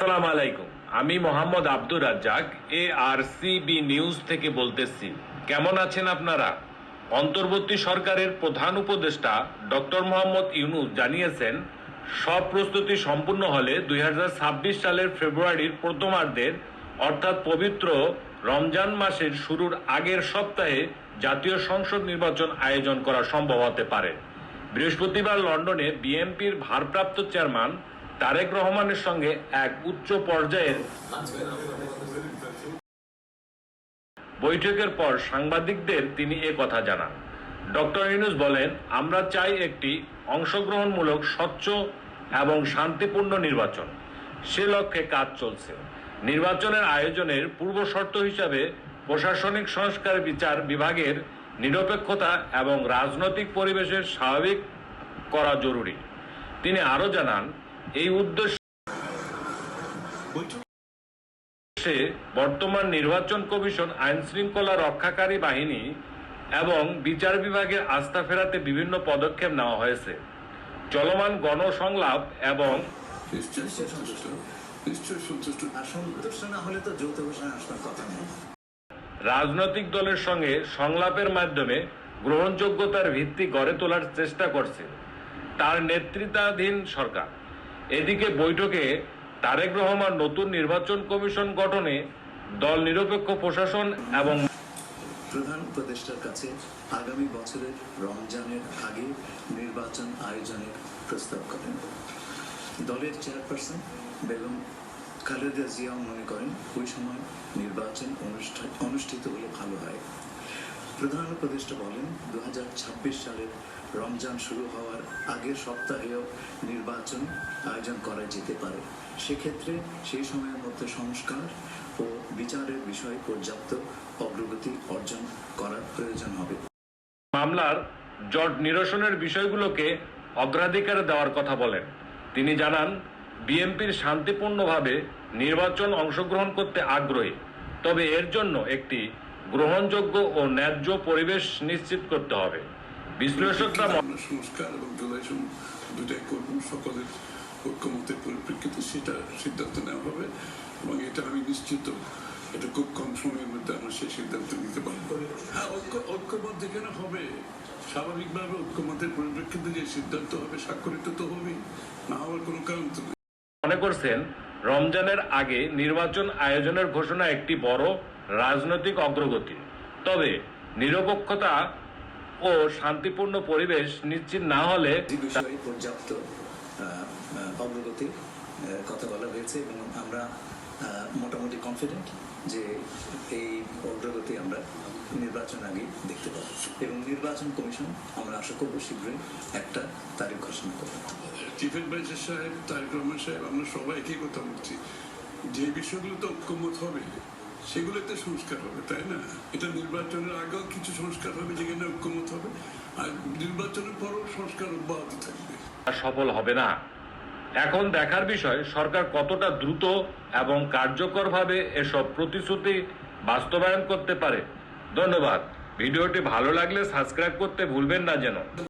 সালাম আলাইকুম। আমি Mohammad Abdur Razzaq, A R B news থেকে বলতেছি। কেমন আছেন আপনারা? অন্তর্বর্তী সরকারের প্রধান উপদেষ্টা ডক্টর মোহাম্মদ ইউনুস জানিয়েছেন, সব প্রস্তুতি সম্পূর্ণ হলে দুই সালের ফেব্রুয়ারির প্রথমার্ধের, অর্থাৎ পবিত্র রমজান মাসের শুরুর আগের সপ্তাহে জাতীয় সংসদ নির্বাচন আয়োজন করা সম্ভব হতে পারে। বৃহস্পতিবার লন্ডনে বিএনপির ভারপ্রাপ্ত চেয়ারম্যান তারেক রহমানের সঙ্গে এক উচ্চ পর্যায়ের বৈঠকের পর সাংবাদিকদের তিনি এ কথা জানান। ডক্টর ইউনুস বলেন, আমরা চাই একটি অংশগ্রহণমূলক, স্বচ্ছ এবং শান্তিপূর্ণ নির্বাচন। সে লক্ষ্যে কাজ চলছে। নির্বাচনের আয়োজনের পূর্ব শর্ত হিসাবে প্রশাসনিক সংস্কার বিচার বিভাগের নিরপেক্ষতা এবং রাজনৈতিক পরিবেশের স্বাভাবিক করা জরুরি। তিনি আরও জানান এই উদ্দেশ্য বর্তমান নির্বাচন কমিশন আইন শৃঙ্খলা রক্ষাকারী বাহিনী এবং বিচার বিভাগের আস্থা ফেরাতে বিভিন্ন পদক্ষেপ নেওয়া হয়েছে। চলমান গণসংলাপ এবং রাজনৈতিক দলের সঙ্গে সংলাপের মাধ্যমে গ্রহণযোগ্যতার ভিত্তি গড়ে তোলার চেষ্টা করছে। তার নেতৃত্বাধীন সরকার। এদিকে বৈঠকে তারেক রহমান নতুন নির্বাচন কমিশন গঠনে দল নিরপেক্ষ প্রশাসন এবং প্রধান উপদেষ্টার কাছে আগামী বছরের রমজানের আগে নির্বাচন আয়োজনের প্রস্তাব করেন। দলের চেয়ারপারসন বেগম খালেদা জিয়াও মনে করেন, ওই সময় নির্বাচন অনুষ্ঠিত প্রধান উপদেষ্টা বলেন, দুহাজার ছাব্বিশ সালের রমজান শুরু হওয়ার আগের সপ্তাহেও নির্বাচন আয়োজন করা যেতে পারে। সেক্ষেত্রে সেই সময়ের মধ্যে সংস্কার ও বিচারের বিষয়ে পর্যাপ্ত অগ্রগতি অর্জন করার প্রয়োজন হবে। মামলার জট নিরসনের বিষয়গুলোকে অগ্রাধিকার দেওয়ার কথা বলেন। তিনি জানান, বিএনপির শান্তিপূর্ণভাবে নির্বাচন অংশগ্রহণ করতে আগ্রহী, তবে এর জন্য একটি গ্রহণযোগ্য ও ন্যায্য পরিবেশ নিশ্চিত করতে হবে। বিশ্লেষকরা সংস্কার এবং জুলাই দুটাই করব। সকলের ঐক্যমতের পরিপ্রেক্ষিতে সেটা সিদ্ধান্ত নেওয়া হবে এবং এটা আমি নিশ্চিত এটা খুব কম সময়ের মধ্যে আমরা সেই সিদ্ধান্ত নিতে পারব। হ্যাঁ ঐক্য ঐক্যমত যেখানে হবে স্বাভাবিকভাবে ঐক্যমতের পরিপ্রেক্ষিতে যে সিদ্ধান্ত হবে স্বাক্ষরিত তো হবেই না হওয়ার কোনো কারণ তো মনে করছেন রমজানের আগে নির্বাচন আয়োজনের ঘোষণা একটি বড় রাজনৈতিক অগ্রগতি। তবে নিরপেক্ষতা ও শান্তিপূর্ণ পরিবেশ নিশ্চিত না হলে পর্যাপ্ত অগ্রগতির কথা বলা হয়েছে এবং আমরা মোটামুটি কনফিডেন্ট যে এই অগ্রগতি আমরা নির্বাচন আগে দেখতে পাবো। এবং নির্বাচন কমিশন আমরা আশা করব শীঘ্রই একটা তারিখ ঘোষণা করব। চিফ অ্যাডভাইজার সাহেব তারেক রহমান সাহেব আমরা সবাই একই কথা বলছি। যে বিষয়গুলো তো ঐক্যমত হবে সেগুলোতে সংস্কার হবে, তাই না? এটা নির্বাচনের আগেও কিছু সংস্কার হবে যেখানে ঐক্যমত হবে, আর নির্বাচনের পরও সংস্কার অব্যাহত থাকবে। সফল হবে না। এখন দেখার বিষয়, সরকার কতটা দ্রুত এবং কার্যকরভাবে এসব প্রতিশ্রুতি বাস্তবায়ন করতে পারে। ধন্যবাদ। ভিডিওটি ভালো লাগলে সাবস্ক্রাইব করতে ভুলবেন না যেন।